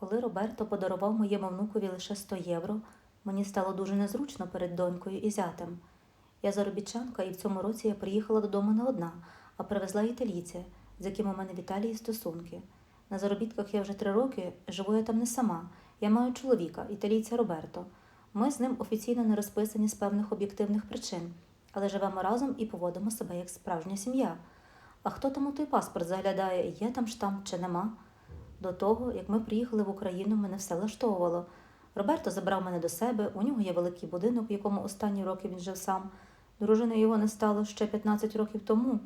Коли Роберто подарував моєму внукові лише 100 євро, мені стало дуже незручно перед донькою і зятем. Я заробітчанка, і в цьому році я приїхала додому не одна, а привезла італійця, з яким у мене в Італії стосунки. На заробітках я вже три роки, живу я там не сама. Я маю чоловіка, італійця Роберто. Ми з ним офіційно не розписані з певних об'єктивних причин, але живемо разом і поводимо себе як справжня сім'я. А хто там у той паспорт заглядає, є там штамп чи нема? До того, як ми приїхали в Україну, мене все влаштовувало. Роберто забрав мене до себе, у нього є великий будинок, в якому останні роки він жив сам. Дружиною його не стало ще 15 років тому,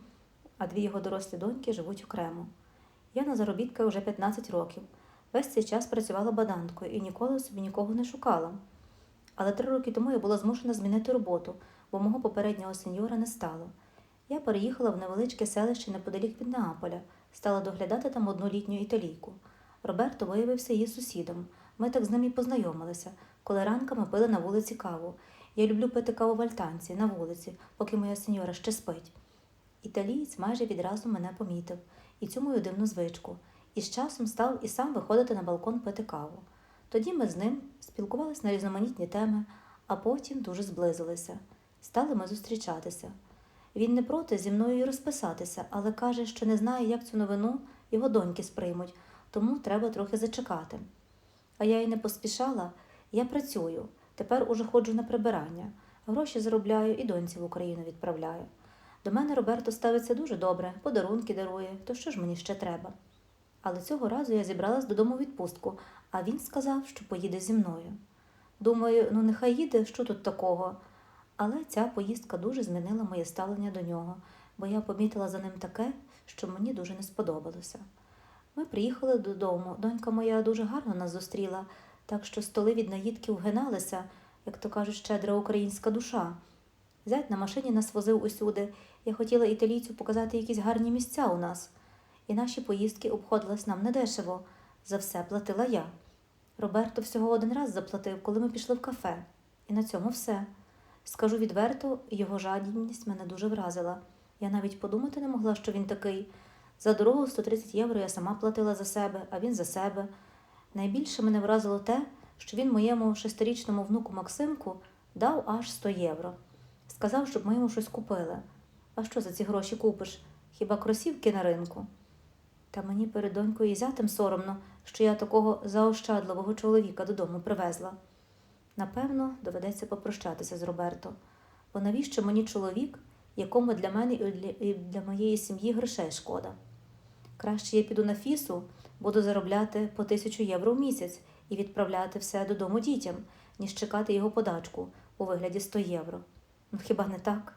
а дві його дорослі доньки живуть окремо. Я на заробітках вже 15 років. Весь цей час працювала баданткою і ніколи собі нікого не шукала. Але три роки тому я була змушена змінити роботу, бо мого попереднього сеньора не стало. Я переїхала в невеличке селище неподалік від Неаполя, стала доглядати там одну літню італійку. Роберто виявився її сусідом. Ми так з ним і познайомилися, коли ранками пили на вулиці каву. Я люблю пити каву в альтанці, на вулиці, поки моя сеньора ще спить. Італієць майже відразу мене помітив і цю мою дивну звичку, і з часом став і сам виходити на балкон пити каву. Тоді ми з ним спілкувалися на різноманітні теми, а потім дуже зблизилися. Стали ми зустрічатися. Він не проти зі мною й розписатися, але каже, що не знає, як цю новину його доньки сприймуть, тому треба трохи зачекати. А я й не поспішала, я працюю, тепер уже ходжу на прибирання, гроші заробляю і доньці в Україну відправляю. До мене Роберто ставиться дуже добре, подарунки дарує, то що ж мені ще треба? Але цього разу я зібралась додому відпустку, а він сказав, що поїде зі мною. Думаю, ну нехай їде, що тут такого. Але ця поїздка дуже змінила моє ставлення до нього, бо я помітила за ним таке, що мені дуже не сподобалося. Ми приїхали додому, донька моя дуже гарно нас зустріла, так що столи від наїдків гиналися, як то кажуть, щедра українська душа. Зять на машині нас возив усюди. Я хотіла італійцю показати якісь гарні місця у нас. І наші поїздки обходились нам недешево. За все платила я. Роберто всього один раз заплатив, коли ми пішли в кафе. І на цьому все. Скажу відверто, його жадібність мене дуже вразила. Я навіть подумати не могла, що він такий. За дорогу 130 євро я сама платила за себе, а він за себе. Найбільше мене вразило те, що він моєму шестирічному внуку Максимку дав аж 100 євро. Сказав, щоб ми йому щось купили. А що за ці гроші купиш? Хіба кросівки на ринку? Та мені перед донькою і зятем соромно, що я такого заощадливого чоловіка додому привезла. Напевно, доведеться попрощатися з Роберто, бо навіщо мені чоловік, якому для мене і для, моєї сім'ї грошей шкода? Краще я піду на фісу, буду заробляти по тисячу євро в місяць і відправляти все додому дітям, ніж чекати його подачку у вигляді 100 євро. Ну хіба не так?